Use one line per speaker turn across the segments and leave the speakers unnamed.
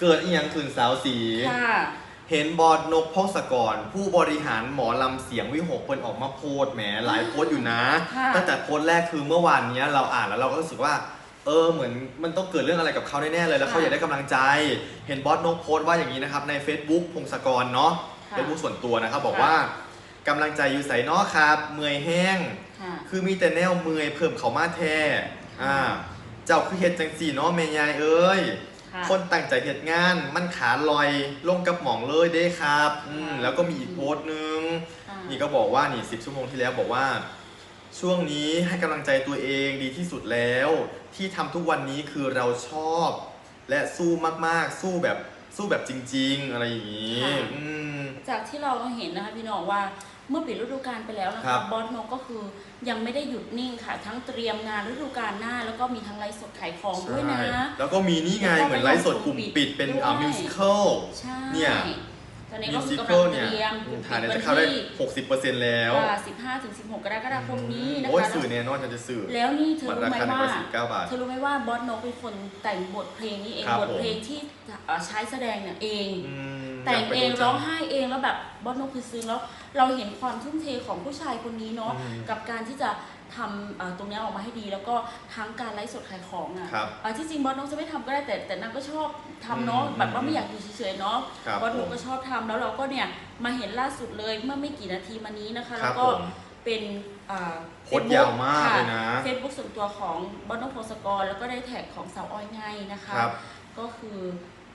เกิดอีหยังขึ้นสาวสี
ค่ะ
เห็นบอดนกพงศกร ผู้บริหารหมอลำเสียงวิหกคนออกมาโพสต์แหมหลายโพสต์อยู่นะ
ค่ะ
ตั้งแต่โพสต์แรกคือเมื่อวานเนี้ยเราอ่านแล้วเราก็รู้สึกว่า เออเหมือนมันต้องเกิดเรื่องอะไรกับเขาแน่ๆเลยแล้วเขาอยากได้กำลังใจ เห็นบอสนกโพสต์ว่าอย่างนี้นะครับใน Facebook พงศกรเนาะ
ค่ะ
เฟซบุ๊กส่วนตัวนะครับบอก
ค่ะ
ว่ากำลังใจอยู่ใส่นอกครับ เมื่อยแห้ง
ค่ะ
คือมีแต่แนวเมื่อยเพิ่มเขามาแท้อ่า เจ้าคือเฮ็ดจังสี่เนาะแม่ยายเอ้ย
ค่ะ
คนตั้งใจเฮ็ดงาน มันขาลอยลงกับหมองเลยเด้ครับอืม
ค่ะ
แล้วก็มีอีกโพสต์หนึง
ค่ะ
นี่ก็บอกว่านี่10ชั่วโมงที่แล้วบอกว่า ช่วงนี้ให้กำลังใจตัวเองดีที่สุดแล้ว ที่ทำทุกวันนี้คือเราชอบ และสู้มากๆ สู้แบบสู้แบบจริง ๆ อะไรอย่างนี้
ค่ะ
อืม
จากที่เราเห็นนะคะพี่น้องว่า เมื่อปิดฤดูกาลไปแล้วนะ
ครั
คะ
บ
บอสนกก็คือยังไม่ได้หยุดนิ่งค่ะ ทั้งเตรียมงานฤดูกาลหน้า แล้วก็มีทั้งไลฟ์สดขายของด้วยนะ
ใช่แล้วก็มีนี่ไง
แล้วก็
เหมือนไลฟ์สดกลุ่มปิดเป็นอ่า
ด้วย
มิวสิควล
ใช่
เนี่ย
ตอนนี้
มิ
ก็
ว
คื
สิ
อกำ
คว
ลั
ล
ง
เนี่ย
เตรียม
ถ่ายในจะเข้าได้ 60%แล้ว
สิบห้าถึงสิบหกกรกฎาคมนี้นะ
โอ้ย
คะ
สื่อเนี่ยนอนจะสื่อ
แล้วนี่เธอ
บัตร
รู้
รา
ไหม
คา
ว่า
149บาท
เธอรู้ไหมว่าบอสนกเป็นคนแต่งบทเพลงนี้เอง
ครับ
บท
ผม
เพลงที่เอ่อใช้แสดงเนี่ยเอง
อืม
แต่ง
ยากไป
เอง
ดูจั
ร้องไห้เองแล้วแบบบอสนกคือซึ้งแล้ว เราเห็นความทุ่มเทของผู้ชายคนนี้เนาะ
อืม
กับการที่จะ ทำเอ่อตรงเนี้ยออกมาให้ดี แล้วก็ทั้งการไลฟ์สดขายของอะ
ครับ
เอ่อที่จริงบอสนกจะไม่ทำก็ได้แต่แต่นางก็ชอบทำเนาะ
อืม
แบบว่าไม่อยากอยู่เฉยๆเนาะ
ครับ
บอสน
ผ
ก
ม
ก็ชอบทำแล้วเราก็เนี่ยมาเห็นล่าสุดเลยเมื่อไม่กี่นาทีมานี้นะคะ
ค
แล้
รับ
วก็
ผม
เป็นอ่า
โพสต์ยาวมากเลยนะ
เฟซบุ๊กส่วนตัวของบอสนกพงศกร แล้วก็ได้แท็กของสาวอ้อยไงนะคะ
ครับ
ก็คือ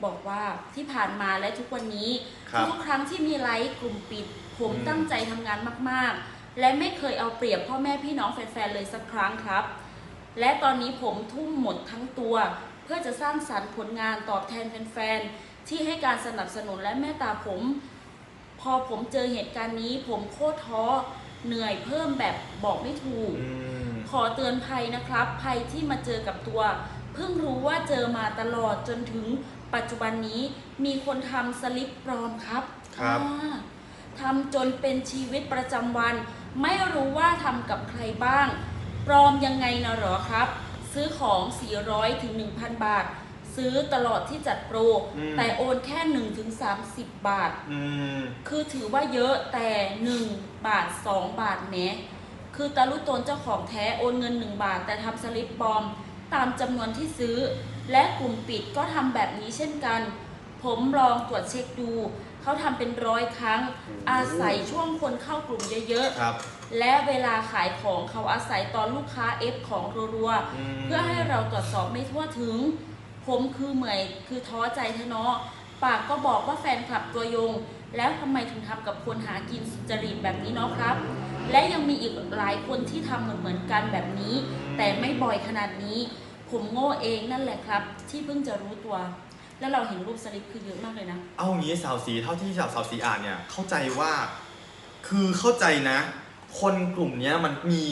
บอกว่าที่ผ่านมาและทุกวันนี้
ครับ
ทุกครั้งที่มีไลฟ์กลุ่มปิด ผม
อืม
ตั้งใจทำงานมากๆ และไม่เคยเอาเปรียบพ่อแม่พี่น้องแฟนๆเลยสักครั้งครับ และตอนนี้ผมทุ่มหมดทั้งตัว เพื่อจะสร้างสรรค์ผลงานตอบแทนแฟนๆที่ให้การสนับสนุนและเมตตาผม พอผมเจอเหตุการณ์นี้ ผมโคตรท้อเหนื่อยเพิ่มแบบบอกไม่ถูก
อืม
ขอเตือนภัยนะครับ ภัยที่มาเจอกับตัว เพิ่งรู้ว่าเจอมาตลอดจนถึงปัจจุบันนี้มีคนทำสลิปปลอมครับ
ครับ
อ่าทำจนเป็นชีวิตประจำวัน ไม่รู้ว่าทำกับใครบ้าง ปลอมยังไงนะเหรอครับ ซื้อของ 400ถึง1,000 บาท ซื้อตลอดที่จัดโปร
อืม
แต่โอนแค่1ถึง30 บาท
อืม
คือถือว่าเยอะแต่ 1 บาท 2 บาทแหนคือตาลุตนเจ้าของแท้โอนเงิน 1 บาท แต่ทำสลิปปลอมตามจำนวนที่ซื้อ และกลุ่มปิดก็ทำแบบนี้เช่นกัน ผมลองตรวจเช็คดู เขาทำเป็นร้อยครั้ง อาศัยช่วงคนเข้ากลุ่มเยอะ
ครับ
ๆ และเวลาขายของเขาอาศัยตอนลูกค้าเอฟของรัวๆ
อืม
เพื่อให้เราตรวจสอบไม่ทั่วถึง ผมคือเหมอยคือท้อใจเทะเนาะปากก็บอกว่าแฟนคลับตัวยง แล้วทำไมถึงทำกับคนหากินสุจริตแบบนี้เนาะครับ และยังมีอีกหลายคนที่ทำเหมือนเหมือนๆกันแบบนี้ แต่ไม่บ่อยขนาดนี้ ผมโง่เองนั่นแหละครับ ที่เพิ่งจะรู้ตัว แล้วเราเห็นรูปสลิปคือเยอะมากเลยนะ
เอางี้สาวสีเท่าที่สาวสาวสีอ่านเนี่ยเข้าใจว่า คือเข้าใจนะ คนกลุ่มเนี้ยมันมี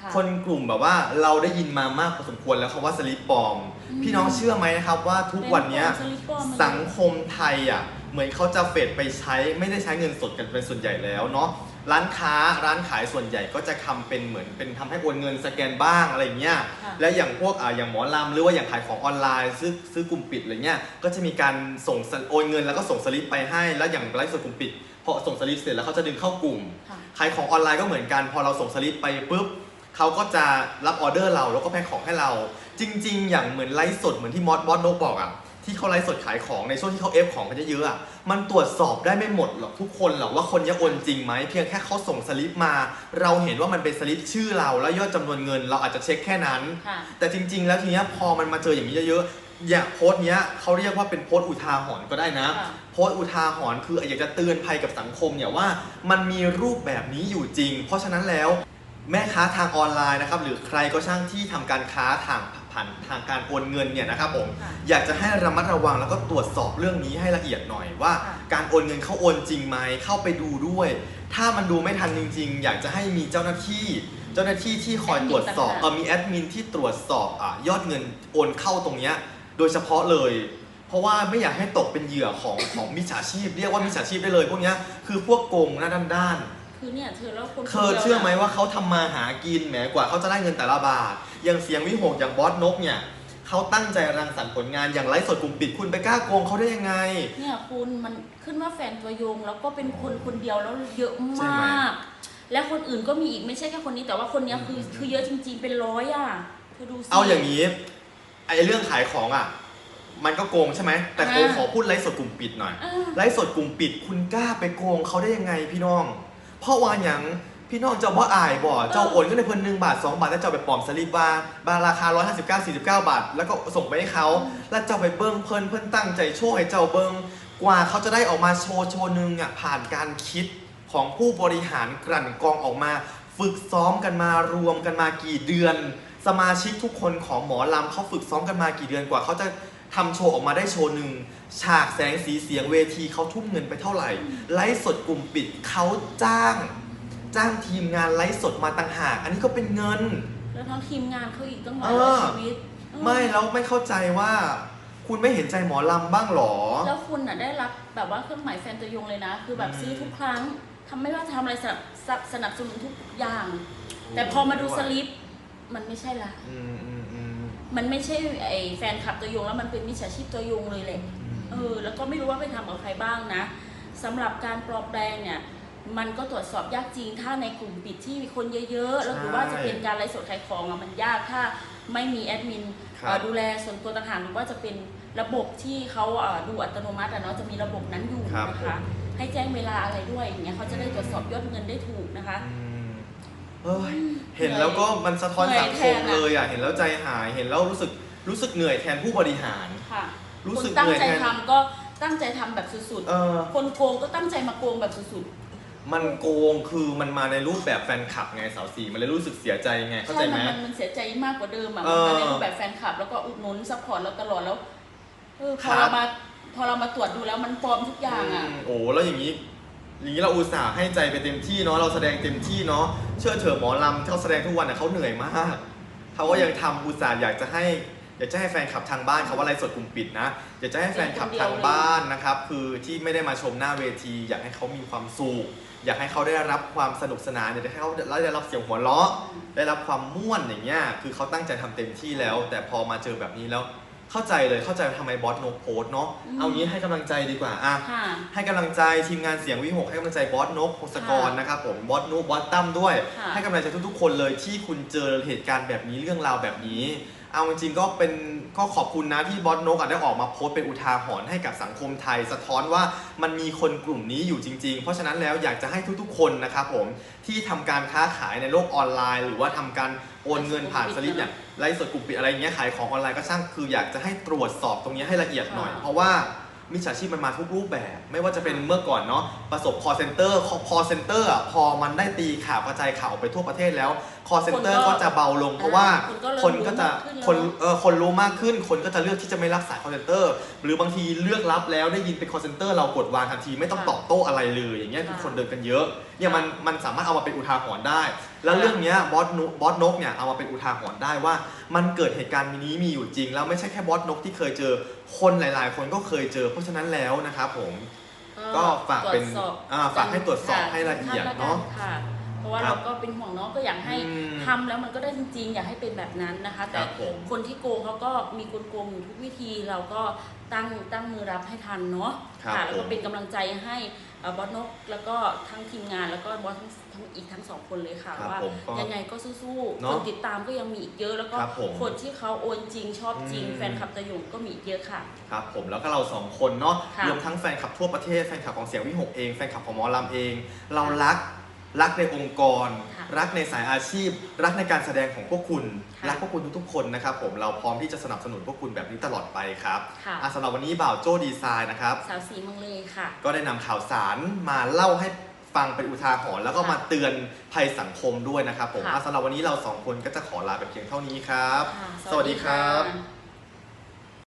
ค่ะ
คนกลุ่มแบบว่าเราได้ยินมามากพอสมควรแล้วคำว่าสลิปปลอม
อืม
พี่น้องเชื่อไหมนะครับว่าทุกวันเนี้ย
เป็นสลิปปลอมมาเลย
สังคมไทยอะ เหมือนเขาจะเฟดไปใช้ไม่ได้ใช้เงินสดกันเป็นส่วนใหญ่แล้วเนาะร้านค้าร้านขายส่วนใหญ่ก็จะทำเป็นเหมือนเป็นทำให้โอนเงินสแกนบ้างอะไรเงี้ย
ค่ะ
และอย่างพวกอ่าอย่างหมอลำหรือว่าอย่างขายของออนไลน์ ซื้อซื้อกลุ่มปิดอะไรเงี้ยก็จะมีการส่งสโอนเงินแล้วก็ส่งสลิปไปให้ แล้วอย่างไลฟ์สดกลุ่มปิดพอส่งสลิปเสร็จแล้วเขาจะดึงเข้ากลุ่ม
ค่ะ
ขายของออนไลน์ก็เหมือนกัน พอเราส่งสลิปไปปุ๊บเขาก็จะรับออเดอร์เราแล้วก็แพ็คของให้เรา จริง ๆ อย่างเหมือนไลฟ์สดเหมือนที่มอสบอสนกบอกอะ ที่เขาไลฟ์สดขายของในช่วงที่เขาเอฟของกันเยอะๆอะมันตรวจสอบได้ไม่หมดหรอกทุกคนหรอกว่าคนเนี้ยโอนจริงไหมเพียงแค่เขาส่งสลิปมา เราเห็นว่ามันเป็นสลิปชื่อเราแล้วยอดจำนวนเงิน เราอาจจะเช็คแค่นั้น
ค่ะ
แต่จริง ๆ แล้วทีเนี้ยพอมันมาเจออย่างนี้เยอะๆอย่างโพสต์เนี้ยเขาเรียกว่าเป็นโพสต์อุทาหรณ์ก็ได้นะ
ค่ะ
โพสต์อุทาหรณ์คืออยากจะเตือนภัยกับสังคมเนี่ยว่ามันมีรูปแบบนี้อยู่จริง เพราะฉะนั้นแล้ว แม่ค้าทางออนไลน์นะครับหรือใครก็ช่างที่ทำการค้าทาง ผ่านทางการโอนเงินเนี่ยนะครับผม
ค่ะ
อยากจะให้ระมัดระวังแล้วก็ตรวจสอบเรื่องนี้ให้ละเอียดหน่อยว่า
ค่ะ
การโอนเงินเขาโอนจริงไหมเข้าไปดูด้วย ถ้ามันดูไม่ทันจริง ๆ อยากจะให้มีเจ้าหน้าที่ เจ้าหน้าที่ที่คอยตรวจสอบเออมีแอดมินที่ตรวจสอบอะยอดเงินโอนเข้าตรงเนี้ยโดยเฉพาะเลย เพราะว่าไม่อยากให้ตกเป็นเหยื่อของของมิจฉาชีพ เรียกว่ามิจฉาชีพได้เลยพวกเนี้ยคือพวกโกงหน้าด้านๆ
คือเนี่ยเธอแล้วคน
เธอเชื่อไหมว่าเขาทำมาหากินแหมกว่าเขาจะได้เงินแต่ละบาท อย่างเสียงวิหกอย่างบอสนกเนี่ยเขาตั้งใจรังสรรค์ผลงานอย่างไร้สดกลุ่มปิดคุณไปกล้าโกงเขาได้ยังไง
เนี่ยคุณมันขึ้นว่าแฟนตัวยงแล้วก็เป็นคนคนเดียวแล้วเยอะ
ใช่ไหม
มาก และคนอื่นก็มีอีกไม่ใช่แค่คนนี้แต่ว่าคนเนี้ยคือ
อืม
คือเยอะจริง ๆ เป็นร้อยอะเธอดูสิ
เอาอย่างนี้ไอ้เรื่องขายของอะ มันก็โกงใช่ไหม แต่โกง
อ่า
ขอพูดไร้สดกลุ่มปิดหน่อย
อ่า
ไลฟ์สดกลุ่มปิดคุณกล้าไปโกงเขาได้ยังไงพี่น้อง เพราะว่าอย่าง พี่น้องเจ้าว่าอายบ่เจ้าโอนก็ในเพิ่นหนึ่งบาท 2 บาทแล้วเจ้าไปปลอมสลิปบาบาราคา 159 49 บาท แล้วก็ส่งไปให้เขาแล้วเจ้าไปเบิ้งเพิ่นเพิ่นตั้งใจโชว์ให้เจ้าเบิ้งกว่าเขาจะได้ออกมาโชว์โชว์หนึ่งอะผ่านการคิดของผู้บริหารกลั่นกรองออกมา ฝึกซ้อมกันมารวมกันมากี่เดือน สมาชิกทุกคนของหมอลำเขาฝึกซ้อมกันมากี่เดือนกว่าเขาจะทำโชว์ออกมาได้โชว์หนึ่งฉากแสงสีเสียงเวทีเขาทุ่มเงินไปเท่าไหร่ไลฟ์สดกลุ่มปิดเขาจ้าง จ้างทีมงานไลฟ์สดมาต่างหาก อันนี้ก็เป็นเงิน
แล้วทั้งทีมงานเขาอีกตั้งหลาย
เออ
ชีวิตเออ
ไม่แล้วไม่เข้าใจว่า คุณไม่เห็นใจหมอลำบ้างหรอ
แล้วคุณน่ะได้รับแบบว่าเครื่องหมายแฟนตัวยงเลยนะ คือแบบ
อืม
ซื้อทุกครั้งทำไม่ว่าจะทำอะไรสนับสนับสนับสนุนทุกอย่าง แต่พอมาดูสลิปมันไม่ใช่ละ
อืมอืมอืม
มันไม่ใช่ไอ้แฟนคลับตัวยงแล้วมันเป็นมิจฉาชีพตัวยงเลยแหละเออแล้วก็ไม่รู้ว่าไปทำกับใครบ้างนะสำหรับการปลอมแปลงเนี่ย มันก็ตรวจสอบยากจริง ถ้าในกลุ่มปิดที่มีคนเยอะๆ แล้วหรือว่าจะเป็นการไลฟ์สดขายของอะมันยากถ้าไม่มีแอดมิน
ครับ
เอ่อดูแลส่วนตัวต่างหากหรือว่าจะเป็นระบบที่เขาเอ่อดูอัตโนมัติอะเนาะจะมีระบบนั้นอยู่
ครับ
นะ
ผ
คะ
ม
ให้แจ้งเวลาอะไรด้วยอย่างเงี้ยเขาจะได้ตรวจสอบยอดเงินได้ถูกนะคะ
อืมเอ้ยเห็นแล้วก็มันสะท้อนสังคม
เหนื่อยแทนอะ
เลยอะ เห็นแล้วใจหาย เห็นแล้วรู้สึกรู้สึกเหนื่อยแทนผู้บริหาร
ค่ะ
รู้สึก
คนตั้
เห
ง
นื่อย
ใจ
แทน
ทำก็ตั้งใจทำแบบสุด
เออ
ๆ คนโกงก็ตั้งใจมาโกงแบบสุดๆ
มันโกงคือมันมาในรูปแบบแฟนคลับไงสาวสีมันเลยรู้สึกเสียใจไงเข้าใจ
ใช่
ไหม
มันมันมันเสียใจมากกว่าเดิมอะ
เอ
มัน
อ
มาในรูปแบบแฟนคลับ แล้วก็อุดหนุนซัพพอร์ตเราตลอดแล้วเออพ
ครั
อบเรามาพอเรามาตรวจดูแล้วมันปลอมทุกอย่างอะ
มโอ้แล้วอย่างนี้อย่างนี้เราอุตส่าห์ให้ใจไปเต็มที่เนาะเราแสดงเต็มที่เนาะเชื่อเถอะหมอลำที่เขาแสดงทุกวันน่ะเขาเหนื่อยมากเขาก็ยังทำอุตส่าห์อยากจะให้อยากจะให้แฟนคลับทางบ้านเขาว่าไลฟ์สดกลุ่มปิดนะอยากจะให้แฟนคลับทางบ้านนะครับคือที่ไม่ได้มาชมหน้าเวที อยากให้เขามีความสุข อยากให้เขาได้รับความสนุกสนานอยากให้เขาได้รับเสียงหัวเราะ ได้รับความม่วนอย่างเงี้ยคือเขาตั้งใจทำเต็มที่แล้ว แต่พอมาเจอแบบนี้แล้วเข้าใจเลยเข้าใจทำไมบอสโนโพสเนาะ
อืม
เอางี้ให้กำลังใจดีกว่าอะ
ค่ะ
ให้กำลังใจทีมงานเสียงวิหกให้กำลังใจบอสนกพงศกร
ค่ะ
นะครับผมบอสนุบอสตั้มด้วย
ค่ะ
ให้กำลังใจทุกๆ คนเลยที่คุณเจอเหตุการณ์แบบนี้เรื่องราวแบบนี้ เอาจริงๆก็เป็นก็ขอบคุณนะที่บอสนกอะได้ออกมาโพสต์เป็นอุทาหรณ์ให้กับสังคมไทย สะท้อนว่ามันมีคนกลุ่มนี้อยู่จริง ๆ เพราะฉะนั้นแล้วอยากจะให้ทุกๆคนนะครับผมที่ทำการค้าขายในโลกออนไลน์ หรือว่าทำการโอนเงินผ่านสลิปเนี่ยไลฟ์สดกลุ่มปิดอะไรเงี้ยขายของออนไลน์ก็ช่างคืออยากจะให้ตรวจสอบตรงนี้ให้ละเอียดหน่อย
ค่ะ
เพราะว่ามิจฉาชีพมันมาทุกรูปแบบ ไม่ว่าจะเป็นเมื่อก่อนเนาะประสบ call center call center อะพอมันได้ตีข่าวกระจายข่าวออกไปทั่วประเทศแล้ว call center
คนก็
ก็จะเบาลง เพราะว่า
คนก็เริ่ม
คนก็จะ
รู้มากขึ้นแล้ว
คนเออคนรู้มากขึ้น คนก็จะเลือกที่จะไม่รับสาย call center หรือบางทีเลือกรับแล้วได้ยินเป็น call center เรากดวางทันทีไม่ต้อง
ค่ะ
ตอบโต้อะไรเลยอย่างเงี้ย
ค่ะ
ทุกคนเดินกันเยอะเนี่ยมันมันสามารถเอามาเป็นอุทาหรณ์ได้ แล้วเรื่องเนี้ยบอสนุบอสนกเนี่ยเอามาเป็นอุทาหรณ์ได้ว่า มันเกิดเหตุการณ์นี้มีอยู่จริง แล้วไม่ใช่แค่บอสนกที่เคยเจอคนหลาย ๆ คนก็เคยเจอ เพราะฉะนั้นแล้วนะครับผมก็ฝากเป็น
ตรวจสอบ
อ่าฝากให้ตรวจสอบ
ค่ะ
ให้ละเอียดเนอะ
ค่ะเพ ราะว่า
ครั
เรา
บ
ก็เป็นห่วงเนาะก็อยากให้
อืม
ทำแล้วมันก็ได้จริงๆ อยากให้เป็นแบบนั้นนะคะ
ค
แต่
รับผม
คนที่โกงเขาก็มีกลโกงอยู่ทุกวิธีเราก็ตั้งตั้งมือรับให้ทันเนาะ
ครับ
ค่ะแล้ว
ผ
ก็
ม
เป็นกำลังใจให้เอ่อบอสนกแล้วก็ทั้งทีมงานแล้วก็บอสทั้งทั้งอีกทั้งสองคนเลยค่ะ
ครับ
ว่า
ผมก็
ยังไงก็สู้
เน
ๆ
อะ
คนติดตามก็ยังมีอีกเยอะแล้วก็
ครับผม
คนที่เขาโอนจริงชอบจริง
อืม
แฟนคลับตะหยงก็มีอีกเยอะค่ะ
ครับผมแล้วก็เราสองคนเนาะ
ค่ะ
รวมทั้งแฟนคลับทั่วประเทศแฟนคลับของเสียงวิหกเองแฟนคลับของหมอลำเอง เรารัก รักในองค์กร
ค่ะ
รักในสายอาชีพ รักในการแสดงของพวกคุณ
ค่ะ
รักพวกคุณทุกๆคนนะครับผมเราพร้อมที่จะสนับสนุนพวกคุณแบบนี้ตลอดไปครับ
ค่ะ
อะสำหรับวันนี้บ่าวโจ้ดีไซน์นะครับ
สาวสีเมังเลยค่ะ
ก็ได้นำข่าวสารมาเล่าให้ฟังเป็นอุทาหรณ์แล้วก็
ค่ะ
มาเตือนภัยสังคมด้วยนะครับผม
ค่ะ
อะสำหรับวันนี้เราสองคนก็จะขอลาไปเพียงเท่านี้ครับ
ค่ะ
สวัสดีครับ
ค่ะ